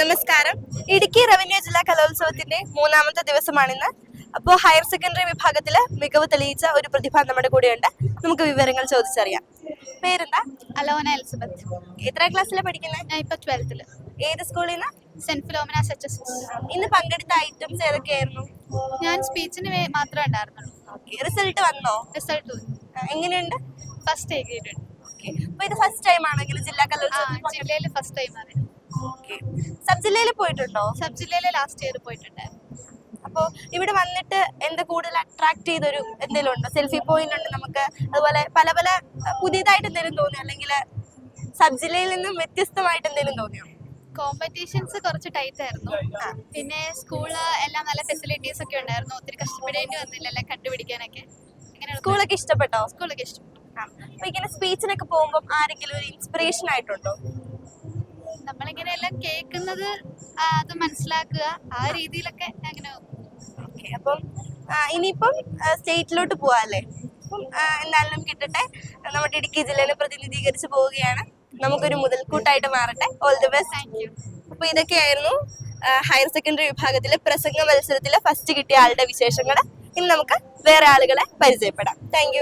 നമസ്കാരം. ഇടുക്കി റവന്യൂ ജില്ലാ കലോത്സവത്തിന്റെ മൂന്നാമത്തെ ദിവസമാണിന്ന്. അപ്പോൾ ഹയർ സെക്കൻഡറി വിഭാഗത്തിൽ മികവ് തെളിയിച്ച ഒരു പ്രതിഭ നമ്മുടെ കൂടെയുണ്ട്. നമുക്ക് വിവരങ്ങൾ ചോദിച്ചറിയാം. പേരെന്താ? അലോന എലിസബത്ത്. എത്ര ക്ലാസ്സിലാണ് പഠിക്കുന്നത് ഞാൻ ഇപ്പൊ ട്വൽത്തിൽ ഏത് സ്കൂളിൽ നിന്ന് സെന്റ് ഫിലോമിന എസ് ഇന്ന് പങ്കെടുത്ത ഐറ്റംസ് ഏതൊക്കെയായിരുന്നു? ഞാൻ സ്പീച്ചിന് മാത്രമേ ഉണ്ടായിരുന്നുള്ളൂ. റിസൾട്ട് വന്നോ? റിസൾട്ട് എങ്ങനെയുണ്ട്? ഫസ്റ്റ് എഴുതിയിട്ടുണ്ട് ഓക്കെ. അപ്പൊ ഇത് ഫസ്റ്റ് ടൈം ആണെങ്കിൽ ജില്ലാ കലോത്സവം ജില്ലയിൽ ഫസ്റ്റ് ടൈം ആണ്. സബ് ജില്ലയിൽ പോയിട്ടുണ്ടോ? സബ് ജില്ലയിൽ ലാസ്റ്റ് ഇയർ പോയിട്ടുണ്ട്? അപ്പോൾ ഇവിടെ വന്നിട്ട് എന്താ കൂടുതൽ അട്രാക്ട് ചെയ്തൊരു എന്തെങ്കിലും ഉണ്ടോ? സെൽഫി പോയിന്റ് ഉണ്ട് നമുക്ക്. അതുപോലെ പല പല പുതിയതായിട്ട് എന്തെങ്കിലും തോന്നി അല്ലെങ്കിൽ സബ് ജില്ലയിൽ നിന്നും വ്യത്യസ്തമായിട്ട് എന്തെങ്കിലും തോന്നിയോ? കോമ്പറ്റീഷൻസ് കുറച്ച് ടൈറ്റ് ആയിരുന്നു. പിന്നെ സ്കൂൾ എല്ലാം നല്ല ഫെസിലിറ്റീസ് ഒക്കെ ഉണ്ടായിരുന്നു. ഒത്തിരി കഷ്ടപ്പെടേണ്ടി വന്നില്ല എല്ലാം കണ്ടുപിടിക്കാനൊക്കെ. സ്കൂളൊക്കെ ഇഷ്ടപ്പെട്ടോ? സ്കൂളൊക്കെ ഇഷ്ടം ആ. അപ്പൊ ഇങ്ങനെ സ്പീച്ചിനൊക്കെ പോകുമ്പോൾ ആരെങ്കിലും ഒരു ഇൻസ്പിറേഷൻ ആയിട്ടുണ്ടോ? നമ്മളിങ്ങനെ എല്ലാം കേൾക്കുന്നത് അത് മനസ്സിലാക്കുക ആ രീതിയിലൊക്കെ അങ്ങനെ അപ്പം ഇനിയിപ്പം സ്റ്റേറ്റിലോട്ട് പോവാല്ലേ? അപ്പം ആ, എന്തായാലും കിട്ടട്ടെ. നമ്മുടെ ഇടുക്കി ജില്ലയെ പ്രതിനിധീകരിച്ച് പോവുകയാണ്. നമുക്കൊരു മുതൽക്കൂട്ടായിട്ട് മാറട്ടെ. All the best thank you അപ്പൊ ഇതൊക്കെയായിരുന്നു ഹയർ സെക്കൻഡറി വിഭാഗത്തിലെ പ്രസംഗ മത്സരത്തിലെ ഫസ്റ്റ് കിട്ടിയ ആളുടെ വിശേഷങ്ങൾ ഇനി നമുക്ക് വേറെ ആളുകളെ പരിചയപ്പെടാം. താങ്ക്